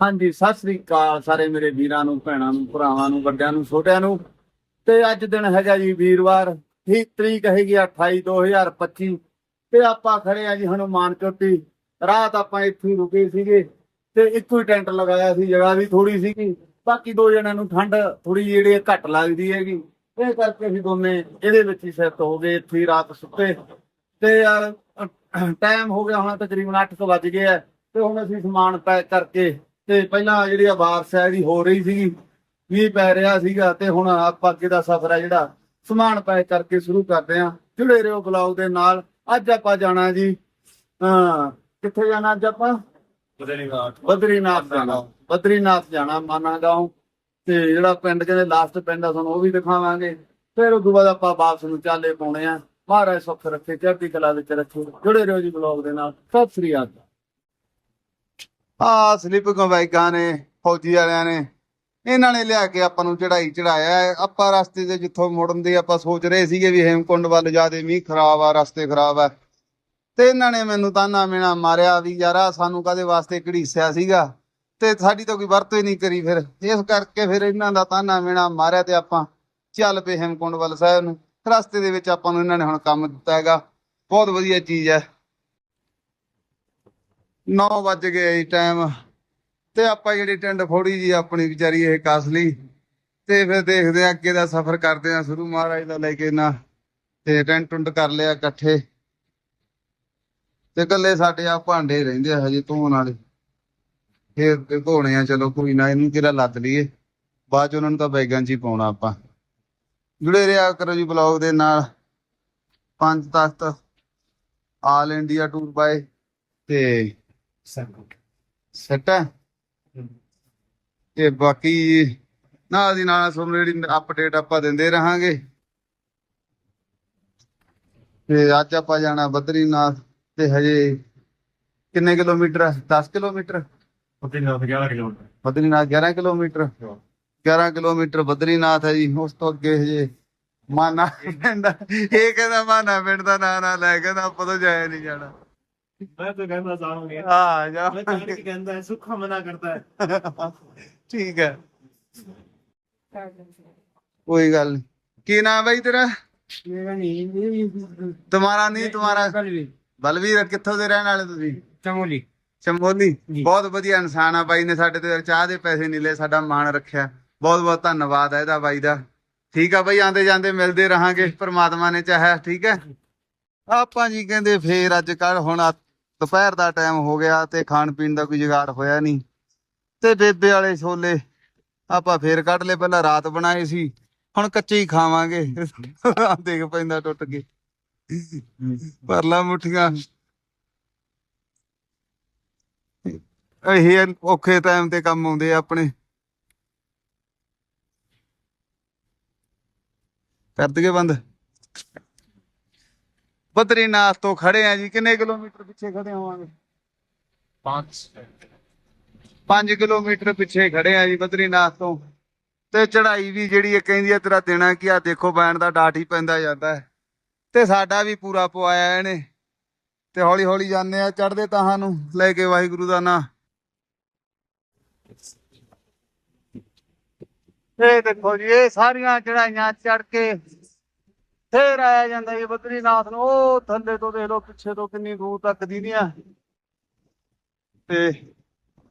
ਹਾਂਜੀ, ਸਤਿ ਸ੍ਰੀ ਅਕਾਲ ਸਾਰੇ ਮੇਰੇ ਵੀਰਾਂ ਨੂੰ, ਭੈਣਾਂ ਨੂੰ, ਭਰਾਵਾਂ ਨੂੰ, ਵੱਡਿਆਂ ਨੂੰ, ਛੋਟਿਆਂ ਨੂੰ। ਤੇ ਅੱਜ ਦਿਨ ਹੈਗਾ ਜੀ ਵੀਰਵਾਰ, ਠੀਕ ਤਰੀਕ ਹੈਗੀ 28 2025 ਤੇ ਆਪਾਂ ਖੜੇ ਆ ਜੀ ਹਨੂਮਾਨ ਚੋਟੀ ਰਾਤ ਆਪਾਂ ਇੱਥੇ ਰੁਕੇ ਸੀਗੇ ਤੇ ਇੱਕੋ ਹੀ ਟੈਂਟ ਲਗਾਇਆ ਸੀ, ਜਗ੍ਹਾ ਵੀ ਥੋੜੀ ਸੀਗੀ। ਬਾਕੀ ਦੋ ਜਣਿਆਂ ਨੂੰ ਠੰਡ ਥੋੜੀ ਜਿਹੜੀ ਘੱਟ ਲੱਗਦੀ ਹੈਗੀ। ਇਹ ਕਰਕੇ ਅਸੀਂ ਦੋਨੇ ਇਹਦੇ ਵਿੱਚ ਹੀ ਸੈੱਟ ਹੋ ਗਏ ਇੱਥੇ ਹੀ ਰਾਤ ਸੁੱਤੇ। ਤੇ ਯਾਰ ਟਾਈਮ ਹੋ ਗਿਆ ਹੁਣ ਤਕਰੀਬਨ 8 ਵੱਜ ਗਏ ਆ। ਤੇ ਹੁਣ ਅਸੀਂ ਸਮਾਨ ਪੈਕ ਕਰਕੇ ਤੇ ਪਹਿਲਾਂ ਜਿਹੜੀ ਆ ਬਾਰਿਸ਼ ਹੈ ਦੀ ਹੋ ਰਹੀ ਸੀਗੀ ਮੀਂਹ ਪੈ ਰਿਹਾ ਸੀਗਾ ਤੇ ਹੁਣ ਆਪਾਂ ਅੱਗੇ ਦਾ ਸਫ਼ਰ ਹੈ ਜਿਹੜਾ ਸਮਾਨ ਪੈਕ ਕਰਕੇ ਸ਼ੁਰੂ ਕਰਦੇ ਆ ਜੁੜੇ ਰਹੋ ਬਲੌਗ ਦੇ ਨਾਲ ਅੱਜ ਆਪਾਂ ਜਾਣਾ ਜੀ ਹਾਂ ਕਿੱਥੇ ਜਾਣਾ ਅੱਜ ਆਪਾਂ? ਬਦਰੀਨਾਥ। ਜਾਣਾ। ਬਦਰੀਨਾਥ ਜਾਣਾ ਮਾਨਾ ਗਾਉਂ ਤੇ ਜਿਹੜਾ ਪਿੰਡ ਕਹਿੰਦੇ ਲਾਸਟ ਪਿੰਡ ਆ ਤੁਹਾਨੂੰ ਉਹ ਵੀ ਦਿਖਾਵਾਂਗੇ। ਫਿਰ ਉਸ ਤੋਂ ਬਾਅਦ ਆਪਾਂ ਵਾਪਸ ਨੂੰ ਚਾਲੇ ਪਾਉਣੇ ਆ। ਮਹਾਰਾਜ ਸੁੱਖ ਰੱਖੇ ਚੜ੍ਹਦੀ ਕਲਾ ਵਿੱਚ ਰੱਖੇ। ਜੁੜੇ ਰਹੋ ਜੀ ਬਲੌਗ ਦੇ ਨਾਲ। ਸਤਿ ਸ੍ਰੀ ਅਕਾਲ। ਆ ਸਲੀਪਿੰਗ ਬਾਈਕਾਂ ਨੇ, ਫੌਜੀ ਵਾਲਿਆਂ ਨੇ, ਇਹਨਾਂ ਨੇ ਲਿਆ ਕੇ ਆਪਾਂ ਨੂੰ ਚੜਾਈ ਚੜਾਇਆ ਆਪਾਂ ਰਸਤੇ ਤੇ ਜਿੱਥੋਂ ਮੁੜਨ ਦੀ ਆਪਾਂ ਸੋਚ ਰਹੇ ਸੀਗੇ ਵੀ ਹੇਮਕੁੰਡ ਵੱਲ ਜਾਦੇ ਮੀਂਹ ਖਰਾਬ ਆ, ਰਸਤੇ ਖਰਾਬ ਆ। ਤੇ ਇਹਨਾਂ ਨੇ ਮੈਨੂੰ ਤਾਨਾ ਮੇਣਾ ਮਾਰਿਆ ਵੀ ਯਾਰਾ ਸਾਨੂੰ ਕਾਦੇ ਵਾਸਤੇ ਘੜੀਸਿਆ ਸੀਗਾ? ਤੇ ਸਾਡੀ ਤਾਂ ਕੋਈ ਵਰਤੋਂ ਹੀ ਨਹੀਂ ਕਰੀ ਫਿਰ। ਇਸ ਕਰਕੇ ਫਿਰ ਇਹਨਾਂ ਦਾ ਤਾਨਾ ਮੇਣਾ ਮਾਰਿਆ ਤੇ ਆਪਾਂ ਚੱਲ ਪਏ ਹੇਮਕੁੰਡ ਵੱਲ ਸਾਹਿਬ ਨੂੰ। ਰਸਤੇ ਦੇ ਵਿੱਚ ਆਪਾਂ ਨੂੰ ਇਹਨਾਂ ਨੇ ਹੁਣ ਕੰਮ ਦਿੱਤਾ ਹੈਗਾ। ਬਹੁਤ ਵਧੀਆ ਚੀਜ਼ ਹੈ। 9 ਵੱਜ ਗਏ ਜੀ ਟਾਈਮ ਤੇ ਆਪਾਂ ਜਿਹੜੀ ਟਿੰਡ ਫੋੜੀ ਜੀ, ਆਪਣੀ ਵਿਚਾਰੀ ਇਹ ਕੱਸ ਲਈ ਤੇ ਫਿਰ ਦੇਖਦੇ ਆ ਅੱਗੇ ਦਾ ਸਫ਼ਰ ਕਰਦੇ ਆ ਸ਼ੁਰੂ। ਮਹਾਰਾਜ ਦਾ ਲੈ ਕੇ ਨਾ ਤੇ ਟੈਂਟ ਟੁੰਟ ਕਰ ਲਿਆ ਇਕੱਠੇ। ਤੇ ਇਕੱਲੇ ਸਾਡੇ ਆ ਭਾਂਡੇ ਰਹਿੰਦੇ ਆ ਹਜੇ ਧੋਣ ਵਾਲੇ। ਫੇਰ ਧੋਣੇ ਆ, ਚਲੋ ਕੋਈ ਨਾ, ਇਹਨੂੰ ਕਿਹੜਾ ਲੱਦ ਲਈਏ। ਬਾਅਦ ਚ ਉਹਨਾਂ ਨੂੰ ਤਾਂ ਬੈਗਾਂ 'ਚ ਹੀ ਪਾਉਣਾ ਆਪਾਂ। ਜੁੜੇ ਰਿਹਾ ਕਰੋ ਜੀ ਬਲੌਗ ਦੇ ਨਾਲ। ਪੰਜ ਤਖਤ। ਆਲ ਇੰਡੀਆ ਟੂਰ ਬਾਏ ਤੇ ਸੈਟ। ਹੈ? ਤੇ ਬਾਕੀ ਨਾਲ ਦੀ ਨਾਲ ਤੁਹਾਨੂੰ ਜਿਹੜੀ ਅਪਡੇਟ ਆਪਾਂ ਦਿੰਦੇ ਰਹਾਂਗੇ। ਤੇ ਅੱਜ ਆਪਾਂ ਜਾਣਾ ਬਦਰੀਨਾਥ ਤੇ ਹਜੇ ਕਿੰਨੇ ਕਿਲੋਮੀਟਰ ਹੈ? 10 kilometre? Badrinath 11 kilometre. Badrinath 11 kilometre. 11 kilometre Badrinath ਹੈ ਜੀ। ਉਸ ਤੋਂ ਅੱਗੇ ਹਜੇ ਮਾਨਾ ਪਿੰਡ। ਇਹ ਕਹਿੰਦਾ ਮਾਨਾ ਪਿੰਡ ਦਾ ਨਾਂ ਨਾ ਲੈ ਕਹਿੰਦਾ ਆਪਾਂ ਤੋਂ ਜਾਇਆ ਨਹੀਂ ਜਾਣਾ। ਮੈਂ ਤਾਂ ਕਹਿੰਦਾ ਜਾਵਾਂਗੇ ਆ ਜਾ। ਮੈਂ ਤਾਂ ਕੇ ਕਹਿੰਦਾ ਹੈ ਸੁੱਖਾ ਮਨਾ ਕਰਦਾ ਹੈ। ਠੀਕ ਹੈ। ਕੋਈ ਗੱਲ ਨਹੀਂ ਕੀ ਨਾਮ ਹੈ ਤੇਰਾ? ਮੇਰਾ ਨਹੀਂ ਤੁਹਾਡਾ ਨਹੀਂ ਤੁਹਾਡਾ ਕਲਵੀ ਬਲਵੀਰ। ਕਿੱਥੋਂ ਦੇ ਰਹਿਣ ਵਾਲੇ ਤੁਸੀਂ? ਚਮੋਲੀ। ਚੰਬੋਲੀ ਜੀ। ਬਹੁਤ ਵਧੀਆ ਇਨਸਾਨ ਆ ਬਾਈ ਨੇ ਸਾਡੇ ਤੇ ਚਾਹ ਦੇ ਪੈਸੇ ਨਹੀਂ ਲਏ ਸਾਡਾ ਮਾਣ ਰੱਖਿਆ। ਬਹੁਤ ਬਹੁਤ ਧੰਨਵਾਦ ਹੈ ਇਹਦਾ ਬਾਈ ਦਾ। ਠੀਕ ਆ ਬਾਈ ਆਂਦੇ ਜਾਂਦੇ ਮਿਲਦੇ ਰਹਾਂਗੇ। ਪ੍ਰਮਾਤਮਾ ਨੇ ਚਾਹਿਆ ਠੀਕ ਹੈ। ਆਪਾਂ ਜੀ ਕਹਿੰਦੇ ਫੇਰ ਅੱਜ ਕੱਲ ਹੁਣ ਆ ਦੁਪਹਿਰ ਦਾ ਟਾਈਮ ਹੋ ਗਿਆ ਤੇ ਖਾਣ ਪੀਣ ਦਾ ਕੋਈ ਜੁਗਾੜ ਹੋਇਆ ਨਹੀਂ। ਤੇ ਬੇਬੇ ਵਾਲੇ ਛੋਲੇ ਆਪਾਂ ਫੇਰ ਕੱਢ ਲਏ, ਪਹਿਲਾਂ ਰਾਤ ਬਣਾਏ ਸੀ, ਹੁਣ ਕੱਚੇ ਹੀ ਖਾਵਾਂਗੇ। ਆਹ ਦੇਖ ਪੈਂਦਾ ਟੁੱਟ ਕੇ। ਪਰਲਾ ਮੁੱਠੀਆਂ। ਇਹ ਔਖੇ ਟਾਈਮ ਤੇ ਕੰਮ ਆਉਂਦੇ ਆ ਆਪਣੇ। ਕਰ ਦਈਏ ਬੰਦ? ਬਦਰੀਨਾਥ ਤੋਂ ਖੜੇ ਆ ਜੀ ਕਿੰਨੇ ਕਿਲੋਮੀਟਰ ਪਿੱਛੇ ਖੜੇ ਹੋਵਾਂਗੇ? 5 5 ਕਿਲੋਮੀਟਰ ਪਿੱਛੇ ਖੜੇ ਆ ਜੀ ਬਦਰੀਨਾਥ ਤੋਂ। ਤੇ ਚੜ੍ਹਾਈ ਵੀ ਜਿਹੜੀ ਇਹ ਕਹਿੰਦੀ ਆ ਤੇਰਾ ਦੇਣਾ ਕੀ ਆ? ਦੇਖੋ ਬੈਣ ਦਾ ਡਾਟ ਹੀ ਪੈਂਦਾ ਜਾਂਦਾ ਹੈ। ਤੇ ਸਾਡਾ ਵੀ ਪੂਰਾ ਪਵਾਇਆ ਇਹਨੇ। ਤੇ ਹੌਲੀ ਹੌਲੀ ਜਾਂਦੇ ਆ ਚੜਦੇ ਤਾਹਾਂ ਨੂੰ ਲੈ ਕੇ ਵਾਹਿਗੁਰੂ ਦਾ ਨਾਂ। ਇਹ ਦੇਖੋ ਜੀ ਇਹ ਸਾਰੀਆਂ ਚੜਾਈਆਂ ਚੜ ਕੇ ਫੇਰ ਆਇਆ ਜਾਂਦਾ ਜੀ ਬਦਰੀਨਾਥ ਨੂੰ, ਉਹ ਥੱਲੇ ਤੋਂ ਦੇਖ ਲਓ, ਪਿੱਛੇ ਤੋਂ ਕਿੰਨੀ ਦੂਰ ਤੱਕ ਦੀਦੀਆਂ ਤੇ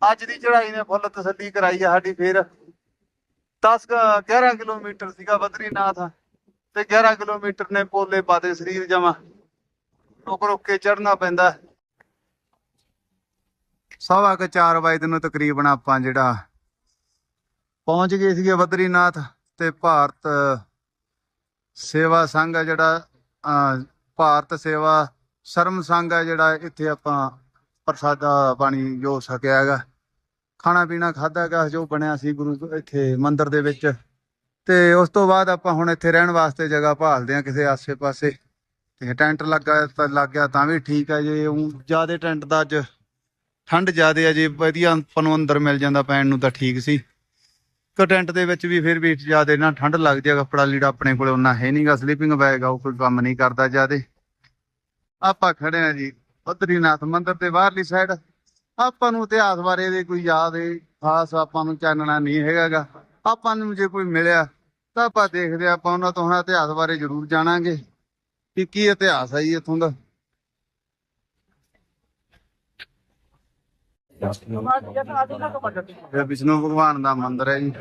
ਅੱਜ ਦੀ ਚੜਾਈ ਨੇ ਫੁੱਲ ਤਸੱਲੀ ਕਰਾਈ ਆ ਸਾਡੀ ਫੇਰ। 10 11 ਕਿਲੋਮੀਟਰ ਸੀਗਾ ਬਦਰੀਨਾਥ, ਤੇ 11 ਕਿਲੋਮੀਟਰ ਨੇ ਪੋਲੇ ਪਾਦੇ ਸਰੀਰ ਜਮਾ। ਰੁਕ ਰੁਕ ਕੇ ਚੜਨਾ ਪੈਂਦਾ। ਸਵਾ ਕੁ 4 ਵਜੇ ਨੂੰ ਤਕਰੀਬਨ ਆਪਾਂ ਜਿਹੜਾ ਪਹੁੰਚ ਗਏ ਸੀਗੇ ਬਦਰੀਨਾਥ ਤੇ ਭਾਰਤ ਸੇਵਾ ਸੰਘ ਆ ਜਿਹੜਾ ਅਹ, ਭਾਰਤ ਸੇਵਾ ਸ਼ਰਮ ਸੰਘ ਆ ਜਿਹੜਾ ਇੱਥੇ ਆਪਾਂ ਪ੍ਰਸਾਦਾ ਪਾਣੀ ਜੋ ਸਕਿਆ ਹੈਗਾ। ਖਾਣਾ ਪੀਣਾ ਖਾਧਾ ਹੈਗਾ ਜੋ ਬਣਿਆ ਸੀ ਗੁਰੂ ਇੱਥੇ ਮੰਦਿਰ ਦੇ ਵਿੱਚ। ਤੇ ਉਸ ਤੋਂ ਬਾਅਦ ਆਪਾਂ ਹੁਣ ਇੱਥੇ ਰਹਿਣ ਵਾਸਤੇ ਜਗ੍ਹਾ ਭਾਲਦੇ ਆ ਕਿਸੇ ਆਸੇ-ਪਾਸੇ। ਤੇ ਟੈਂਟ ਲੱਗਾ ਤਾਂ ਲੱਗ ਗਿਆ ਤਾਂ ਵੀ ਠੀਕ ਹੈ ਜੇ। ਊਂ ਜ਼ਿਆਦੇ ਟੈਂਟ ਦਾ ਅੱਜ ਠੰਡ ਜ਼ਿਆਦੇ ਆ ਜੇ ਵਧੀਆ ਆਪਾਂ ਨੂੰ ਅੰਦਰ ਮਿਲ ਜਾਂਦਾ ਪੈਣ ਨੂੰ ਤਾਂ ਠੀਕ ਸੀ। ਕਿ ਟੈਂਟ ਦੇ ਵਿੱਚ ਵੀ ਫਿਰ ਵੀ ਜ਼ਿਆਦੇ ਨਾ ਠੰਡ ਲੱਗਦੀ ਆ ਕੱਪੜਾ ਲੀੜਾ ਆਪਣੇ ਕੋਲ ਉਹਨਾਂ ਹੈ ਨਹੀਂਗਾ ਸਲੀਪਿੰਗ ਬੈਗ ਆ ਉਹ ਕੋਈ ਕੰਮ ਨਹੀਂ ਕਰਦਾ ਜ਼ਿਆਦੇ। ਆਪਾਂ ਖੜੇ ਆ ਜੀ ਬਦਰੀਨਾਥ ਮੰਦਿਰ ਦੇ ਬਾਹਰਲੀ ਸਾਈਡ ਆਪਾਂ ਨੂੰ ਇਤਿਹਾਸ ਬਾਰੇ ਦੇ ਕੋਈ ਯਾਦ ਹੈ ਖਾਸ ਆਪਾਂ ਨੂੰ ਚਾਨਣਾ ਨਹੀਂ ਹੈਗਾਗਾ ਆਪਾਂ ਨੂੰ ਜੇ ਕੋਈ ਮਿਲਿਆ ਤਾਂ ਆਪਾਂ ਦੇਖਦੇ ਹਾਂ, ਆਪਾਂ ਉਹਨਾਂ ਤੋਂ ਹਾਂ ਇਤਿਹਾਸ ਬਾਰੇ ਜ਼ਰੂਰ ਜਾਣਾਂਗੇ ਕਿ ਕੀ ਇਤਿਹਾਸ ਹੈ ਜੀ ਇੱਥੋਂ ਦਾ। ਇਹ ਵਿਸ਼ਨੂੰ ਭਗਵਾਨ ਦਾ ਮੰਦਿਰ ਹੈ ਜੀ।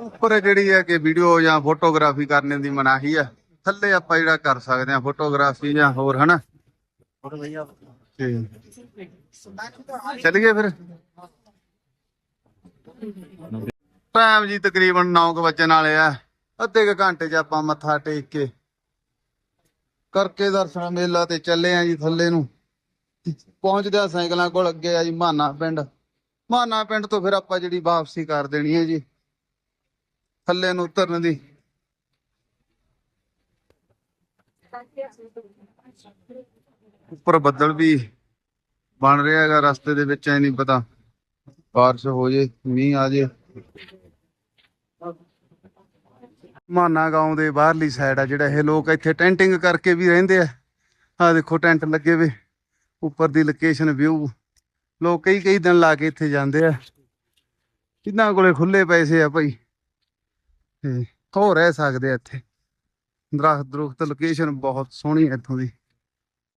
ਉੱਪਰ ਜਿਹੜੀ ਹੈ ਕਿ ਵੀਡੀਓ ਜਾਂ ਫੋਟੋਗ੍ਰਾਫੀ ਕਰਨ ਦੀ ਮਨਾਹੀ ਆ। ਥੱਲੇ ਆਪਾਂ ਜਿਹੜਾ ਕਰ ਸਕਦੇ ਆ ਫੋਟੋਗ੍ਰਾਫੀ ਜਾਂ ਹੋਰ, ਹਨਾ? ਤੇ ਫਿਰ। ਟਾਈਮ ਜੀ ਤਕਰੀਬਨ 9 ਵਜੇ ਵਾਲੇ ਆ। ਅੱਧੇ ਕ ਘੰਟੇ ਚ ਆਪਾਂ ਮੱਥਾ ਟੇਕ ਕੇ ਕਰਕੇ ਦਰਸ਼ਨ ਮੇਲਾ ਤੇ ਚੱਲੇ ਆ ਜੀ ਥੱਲੇ ਨੂੰ। ਪਹੁੰਚਦੇ ਆ ਸਾਈਕਲਾਂ ਕੋਲ ਅੱਗੇ ਆ ਜੀ, ਮਾਨਾ ਪਿੰਡ। ਮਾਨਾ ਪਿੰਡ ਤੋਂ ਫਿਰ ਆਪਾਂ ਜਿਹੜੀ ਵਾਪਸੀ ਕਰ ਦੇਣੀ ਹੈ ਜੀ। ਥੱਲੇ ਨੂੰ ਉਤਰਨ ਦੀ। ਉੱਪਰ ਬੱਦਲ ਵੀ ਬਣ ਰਿਹਾ ਹੈਗਾ, ਰਸਤੇ ਦੇ ਵਿੱਚ, ਐ ਨਹੀਂ ਪਤਾ। ਬਾਰਿਸ਼ ਹੋ ਜੇ, ਮੀਂਹ ਆ ਜੇ। ਮਾਨਾ ਗਾਉਂ ਦੇ ਬਾਹਰਲੀ ਸਾਈਡ ਆ ਜਿਹੜਾ ਇਹ ਲੋਕ ਇੱਥੇ ਟੈਂਟਿੰਗ ਕਰਕੇ ਵੀ ਰਹਿੰਦੇ ਆ। ਆ ਦੇਖੋ, ਟੈਂਟ ਲੱਗੇ ਵੇ। ਉੱਪਰ ਦੀ ਲੋਕੇਸ਼ਨ ਵਿਊ ਲੋਕ ਕਈ ਕਈ ਦਿਨ ਲਾ ਕੇ ਇੱਥੇ ਜਾਂਦੇ ਆ। ਕਿੰਨਾਂ ਕੋਲੇ ਖੁੱਲੇ ਪੈਸੇ ਆ ਭਾਈ। ਤੇ ਹੋ ਰਹਿ ਸਕਦੇ ਆ ਇੱਥੇ। ਦਰਖਤ ਦਰੁਖਤ ਲੋਕੇਸ਼ਨ ਬਹੁਤ ਸੋਹਣੀ ਹੈ ਇੱਥੋਂ ਦੀ।